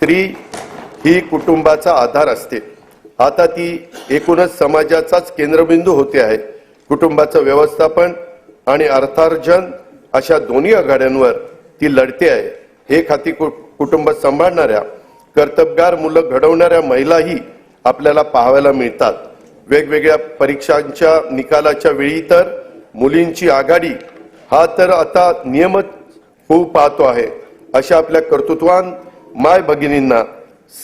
स्त्री ही कुटुंबाचा आधार असते. आता ती एकूणच समाजाचाच केंद्रबिंदू होते आहे. कुटुंबाचं व्यवस्थापन आणि अर्थार्जन अशा दोन्ही आघाड्यांवर ती लढते आहे. एक हाती कुटुंब सांभाळणाऱ्या कर्तबगार मुलं घडवणाऱ्या महिलाही आपल्याला पाहायला मिळतात. वेगवेगळ्या परीक्षांच्या निकालाच्या वेळी तर मुलींची आघाडी हा तर आता नियमच होऊ पाहतो आहे. अशा आपल्या कर्तृत्वान माय भगिनींना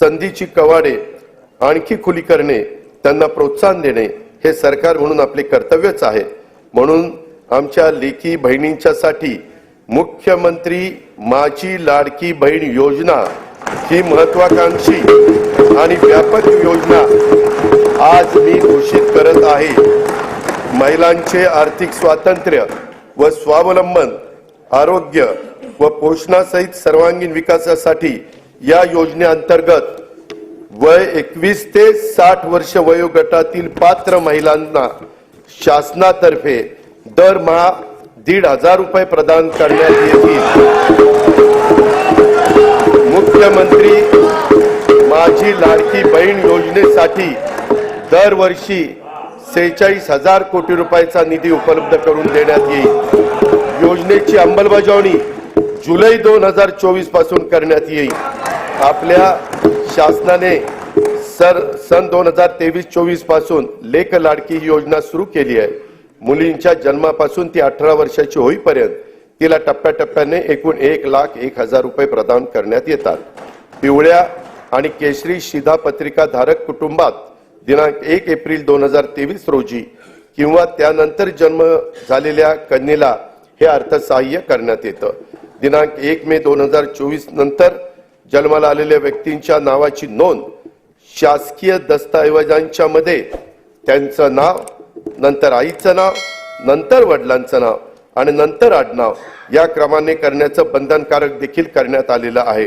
संधीची कवाडे आणखी खुली करणे त्यांना प्रोत्साहन देणे हे सरकार म्हणून आपले कर्तव्यच आहे. म्हणून आमच्या लेखी बहिणींच्यासाठी मुख्यमंत्री माझी लाडकी बहीण योजना ही महत्वाकांक्षी आणि व्यापक योजना आज मी घोषित करत आहे. महिलांचे आर्थिक स्वातंत्र्य व स्वावलंबन आरोग्य व पोषणासहित सर्वांगीण विकासासाठी या योजनेअंतर्गत वय एकवीस ते साठ वर्ष वयोगटातील पात्र महिलांना शासनातर्फे दरमहा दीड हजार रुपये प्रदान करण्यात येतील. मुख्यमंत्री माझी लाडकी बहीण योजनेसाठी दरवर्षी सेहेचाळीस हजार कोटी रुपयाचा निधी उपलब्ध करून देण्यात येईल. योजनेची अंमलबजावणी जुलै दोन हजार चोवीसपासून करण्यात येईल. आपल्या शासनाने सर सन दोन हजार तेवीस चोवीसपासून लेख लाडकी ही योजना सुरू केली आहे. मुलींच्या जन्मापासून ती अठरा वर्षाची होईपर्यंत तिला टप्प्याटप्प्याने एकूण एक लाख एक हजार रुपये प्रदान करण्यात येतात. पिवळ्या आणि केशरी शिधापत्रिका धारक कुटुंबात दिनांक एक एप्रिल दोन हजार तेवीस रोजी किंवा त्यानंतर जन्म झालेल्या कन्येला हे अर्थसहाय्य करण्यात येतं. दिनांक एक मे दोन हजार चोवीस नंतर जन्माला आलेल्या व्यक्तींच्या नावाची नोंद शासकीय दस्तऐवजांच्या मध्ये. त्यांचं नाव नंतर आईचं नाव नंतर वडिलांचं नाव आणि नंतर आडनाव या क्रमाने करण्याचं बंधनकारक देखील करण्यात आलेलं आहे.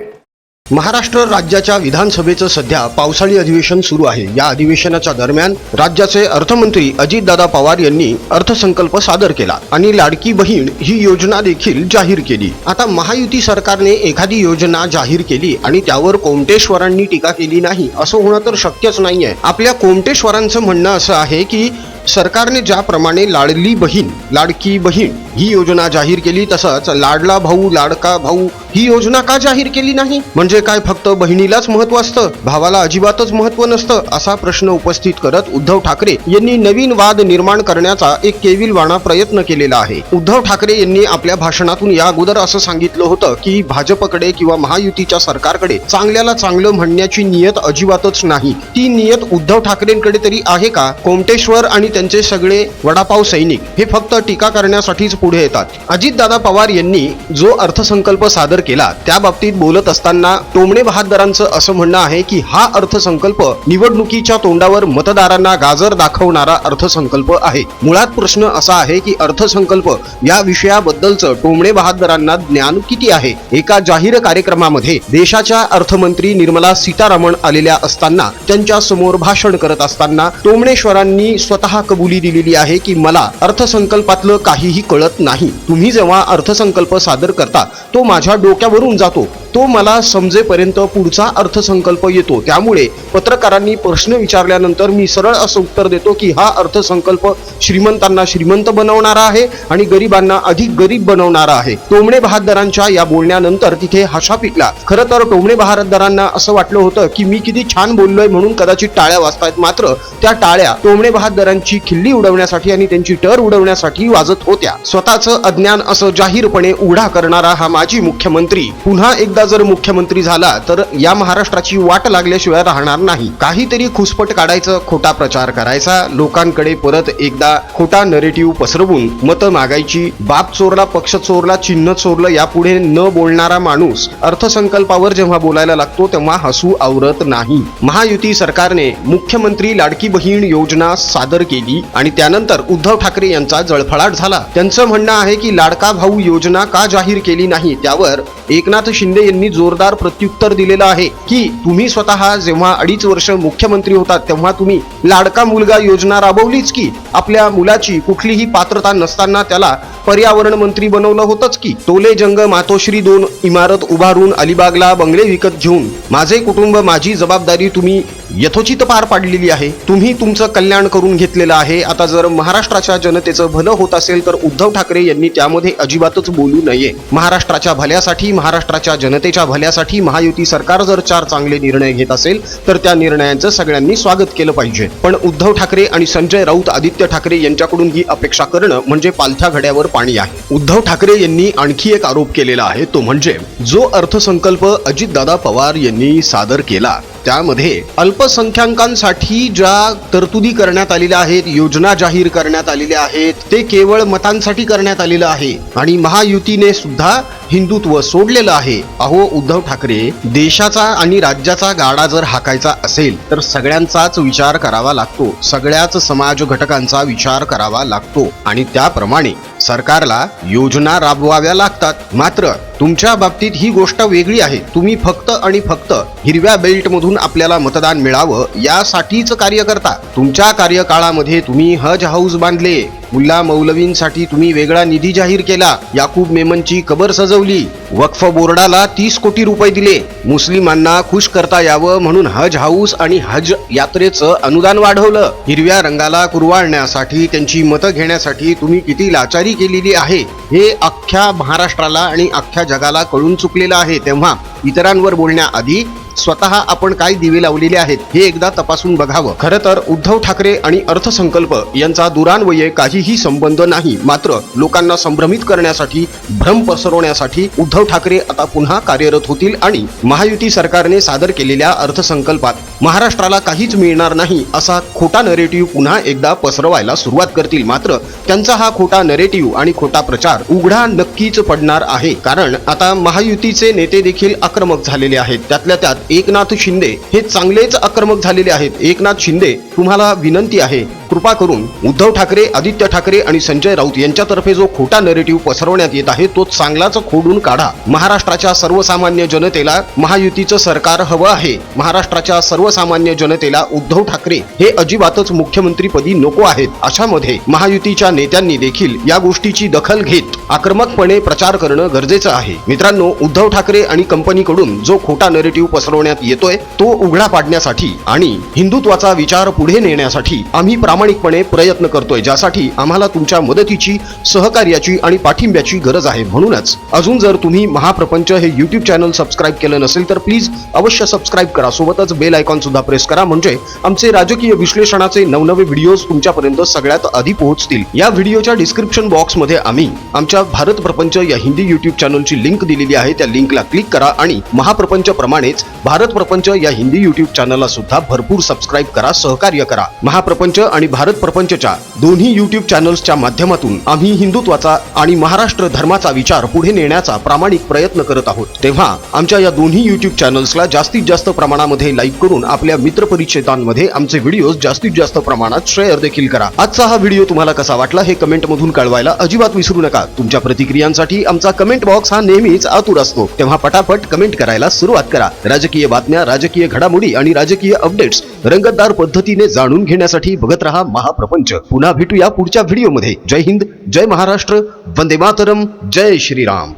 महाराष्ट्र राज्याच्या विधानसभेचं सध्या पावसाळी अधिवेशन सुरू आहे. या अधिवेशनाच्या दरम्यान राज्याचे अर्थमंत्री अजितदादा पवार यांनी अर्थसंकल्प सादर केला आणि लाडकी बहीण ही योजना देखील जाहीर केली. आता महायुती सरकारने एखादी योजना जाहीर केली आणि त्यावर कोमटेश्वरांनी टीका केली नाही असं होणं तर शक्यच नाहीये. आपल्या कोमटेश्वरांचं म्हणणं असं आहे की सरकारने ज्याप्रमाणे लाडली बहीण लाडकी बहीण ही योजना जाहीर केली तसंच लाडला भाऊ लाडका भाऊ ही योजना का जाहीर केली नाही? म्हणजे काय फक्त बहिणीलाच महत्त्व असतं? भावाला अजिबातच महत्त्व नसतं? असा प्रश्न उपस्थित करत उद्धव ठाकरे यांनी नवीन वाद निर्माण करण्याचा एक केविलवाणा प्रयत्न केलेला आहे. उद्धव ठाकरे यांनी आपल्या भाषणातून या अगोदर असं सांगितलं होतं की भाजपकडे किंवा महायुतीच्या सरकारकडे चांगल्याला चांगलं म्हणण्याची नियत अजिबातच नाही. ती नियत उद्धव ठाकरेंकडे तरी आहे का? कोमटेश्वर आणि त्यांचे सगळे वडापाव सैनिक हे फक्त टीका करण्यासाठीच पुढे येतात. अजितदादा पवार यांनी जो अर्थसंकल्प सादर केला त्या बाबतीत बोलत असताना टोमणे बहादरांचं असं म्हणणं आहे की हा अर्थसंकल्प निवडणुकीच्या तोंडावर मतदारांना गाजर दाखवणारा अर्थसंकल्प आहे. मुळात प्रश्न असा आहे की अर्थसंकल्प या विषयाबद्दलचं टोमणे बहादरांना ज्ञान किती आहे? एका जाहीर कार्यक्रमामध्ये देशाच्या अर्थमंत्री निर्मला सीतारामन आलेल्या असताना त्यांच्यासमोर भाषण करत असताना टोमणेश्वरांनी स्वतः कबुली दिलेली आहे की मला अर्थसंकल्पातलं काहीही कळत नाही. तुम्ही जेव्हा अर्थसंकल्प सादर करता तो माझ्या डोक्यावरून जातो. तो मला समजेपर्यंत पुढचा अर्थसंकल्प येतो. त्यामुळे पत्रकारांनी प्रश्न विचारल्यानंतर मी सरळ असं उत्तर देतो की हा अर्थसंकल्प श्रीमंतांना श्रीमंत बनवणारा आहे आणि गरिबांना अधिक गरीब बनवणारा आहे. टोमणे बहादरांच्या या बोलण्यानंतर तिथे हशा पिकला. खरं तर टोमणे बहादरांना असं वाटलं होतं की मी किती छान बोललोय म्हणून कदाचित टाळ्या वाजतायत. मात्र त्या टाळ्या टोमणे बहादरांची खिल्ली उडवण्यासाठी आणि त्यांची टर उडवण्यासाठी वाजत होत्या. स्वतः स्वतःचं अज्ञान असं जाहीरपणे उघडा करणारा हा माजी मुख्यमंत्री. पुन्हा एकदा जर मुख्यमंत्री झाला तर या महाराष्ट्राची वाट लागल्याशिवाय राहणार नाही. काहीतरी खुसपट काढायचं खोटा प्रचार करायचा लोकांकडे परत एकदा खोटा नरेटिव्ह पसरवून मतं मागायची बाप चोरला पक्ष चोरला चिन्ह चोरलं यापुढे न बोलणारा माणूस अर्थसंकल्पावर जेव्हा बोलायला लागतो तेव्हा हसू आवरत नाही. महायुती सरकारने मुख्यमंत्री लाडकी बहीण योजना सादर केली आणि त्यानंतर उद्धव ठाकरे यांचा जळफळाट झाला. त्यांचं म्हणणं आहे की लाडका भाऊ योजना का जाहीर केली नाही? त्यावर एकनाथ शिंदे यांनी जोरदार प्रत्युत्तर दिलेलं आहे की तुम्ही स्वतः जेव्हा अडीच वर्ष मुख्यमंत्री होतात तेव्हा तुम्ही लाडका मुलगा योजना राबवलीच की? आपल्या मुलाची कुठलीही पात्रता नसताना त्याला पर्यावरण मंत्री बनवलं होतंच की? टोले जंग मातोश्री दोन इमारत उभारून अलिबागला बंगले विकत घेऊन माझे कुटुंब माझी जबाबदारी तुम्ही यथोचित पार पाडलेली आहे. तुम्ही तुमचं कल्याण करून घेतलेलं आहे. आता जर महाराष्ट्राच्या जनतेचं भलं होत असेल तर उद्धव ठाकरे यांनी त्यामध्ये अजिबातच बोलू नये. महाराष्ट्राच्या भल्यासाठी महाराष्ट्राच्या जनतेच्या भल्यासाठी महायुती सरकार जर चार चांगले निर्णय घेत असेल तर त्या निर्णयांचं सगळ्यांनी स्वागत केलं पाहिजे. पण उद्धव ठाकरे आणि संजय राऊत आदित्य ठाकरे यांच्याकडून ही अपेक्षा करणं म्हणजे पालथ्या घड्यावर पाणी आहे. उद्धव ठाकरे यांनी आणखी एक आरोप केलेला आहे तो म्हणजे जो अर्थसंकल्प अजितदादा पवार यांनी सादर केला. त्यामध्ये अल्पसंख्याकांसाठी ज्या तरतुदी करण्यात आलेल्या आहेत योजना जाहीर करण्यात आलेल्या आहेत ते केवळ मतांसाठी करण्यात आलेलं आहे. आणि महायुतीने सुद्धा हिंदुत्व सोडलेलं आहे. अहो उद्धव ठाकरे देशाचा आणि राज्याचा गाडा जर हाकायचा असेल तर सगळ्यांचाच विचार करावा लागतो. सगळ्याच समाज घटकांचा विचार करावा लागतो. आणि त्याप्रमाणे सरकारला योजना राबवाव्या लागतात. मात्र तुमच्या बाबतीत ही गोष्ट वेगळी आहे. तुम्ही फक्त आणि फक्त हिरव्या बेल्ट मधून आपल्याला मतदान मिळावं यासाठीच कार्य करता. तुमच्या कार्यकाळामध्ये तुम्ही हज हाऊस बांधले. मुल्ला मौलवींसाठी तुम्ही वेगळा निधी जाहीर केला. याकूब मेमनची कबर सजवली. वक्फ बोर्डाला तीस कोटी रुपये दिले. मुस्लिमांना खुश करता यावं म्हणून हज हाऊस आणि हज यात्रेचं अनुदान वाढवलं. हिरव्या रंगाला कुरवाळण्यासाठी त्यांची मतं घेण्यासाठी तुम्ही किती लाचारी केलेली आहे हे अख्ख्या महाराष्ट्राला आणि अख्ख्या जगाला कळून चुकलेलं आहे. तेव्हा इतरांवर बोलण्याआधी स्वतः आपण काय दिवे लावलेले आहेत हे एकदा तपासून बघावं. खरं तर उद्धव ठाकरे आणि अर्थसंकल्प यांचा दुरान्वये काहीही संबंध नाही. मात्र लोकांना संभ्रमित करण्यासाठी भ्रम पसरवण्यासाठी उद्धव ठाकरे आता पुन्हा कार्यरत होतील आणि महायुती सरकारने सादर केलेल्या अर्थसंकल्पात महाराष्ट्राला काहीच मिळणार नाही असा खोटा नरेटिव्ह पुन्हा एकदा पसरवायला सुरुवात करतील. मात्र त्यांचा हा खोटा नरेटिव्ह आणि खोटा प्रचार उघडा नक्कीच पडणार आहे. कारण आता महायुतीचे नेते देखील आक्रमक झालेले आहेत. त्यातल्या त्यात एकनाथ शिंदे हे चांगलेच आक्रमक झालेले आहेत. एकनाथ शिंदे तुम्हाला विनंती आहे कृपा करून उद्धव ठाकरे आदित्य ठाकरे आणि संजय राऊत यांच्यातर्फे जो खोटा नरेटिव्ह पसरवण्यात येत आहे तो चांगलाच खोडून काढा. महाराष्ट्राच्या सर्वसामान्य जनतेला महायुतीचं सरकार हवं आहे. महाराष्ट्राच्या सर्वसामान्य जनतेला उद्धव ठाकरे हे अजिबातच मुख्यमंत्रीपदी नको आहेत. अशामध्ये महायुतीच्या नेत्यांनी देखील या गोष्टीची दखल घेत आक्रमकपणे प्रचार करणं गरजेचं आहे. मित्रांनो उद्धव ठाकरे आणि कंपनीकडून जो खोटा नरेटिव्ह पसरवण्यात येतोय तो उघडा पाडण्यासाठी आणि हिंदुत्वाचा विचार पुढे नेण्यासाठी आम्ही प्रामाणिकपणे प्रयत्न करतोय ज्यासाठी आम्हाला तुमच्या मदतीची सहकार्याची आणि पाठिंब्याची गरज आहे म्हणूनच. अजून जर तुम्ही महाप्रपंच हे युट्यूब चॅनल सबस्क्राईब केलं नसेल तर प्लीज अवश्य सबस्क्राईब करा. सोबतच बेल आयकॉन सुद्धा प्रेस करा. म्हणजे आमचे राजकीय विश्लेषणाचे नवनवे व्हिडिओज तुमच्यापर्यंत सगळ्यात आधी पोहोचतील. या व्हिडिओच्या डिस्क्रिप्शन बॉक्समध्ये आम्ही आमच्या भारत प्रपंच या हिंदी युट्यूब चॅनलची लिंक दिलेली आहे. त्या लिंकला क्लिक करा आणि महाप्रपंच प्रमाणेच भारत प्रपंच या हिंदी युट्यूब चॅनलला सुद्धा भरपूर सबस्क्राईब करा सहकार्य करा. महाप्रपंच आणि भारत प्रपंचच्या दोन्ही युट्यूब चॅनल्सच्या माध्यमातून आम्ही हिंदुत्वाचा आणि महाराष्ट्र धर्माचा विचार पुढे नेण्याचा प्रामाणिक प्रयत्न करत आहोत. तेव्हा आमच्या या दोन्ही युट्यूब चॅनल्सला जास्तीत जास्त प्रमाणामध्ये लाईक करून आपल्या मित्रपरिचितांमध्ये आमचे व्हिडिओज जास्तीत जास्त प्रमाणात शेअर देखील करा. आजचा हा व्हिडिओ तुम्हाला कसा वाटला हे कमेंट मधून कळवायला अजिबात विसरू नका. तुमच्या प्रतिक्रियांसाठी आमचा कमेंट बॉक्स हा नेहमीच आतुर असतो. तेव्हा पटापट कमेंट करायला सुरुवात करा. राजकीय बातम्या राजकीय घडामोडी आणि राजकीय अपडेट्स रंगतदार पद्धतीने जाणून घेण्यासाठी बघत रहा. महाप्रपंच. पुन्हा भेटूया पुढच्या व्हिडिओमध्ये जय हिंद जय महाराष्ट्र वंदे मातरम जय श्रीराम.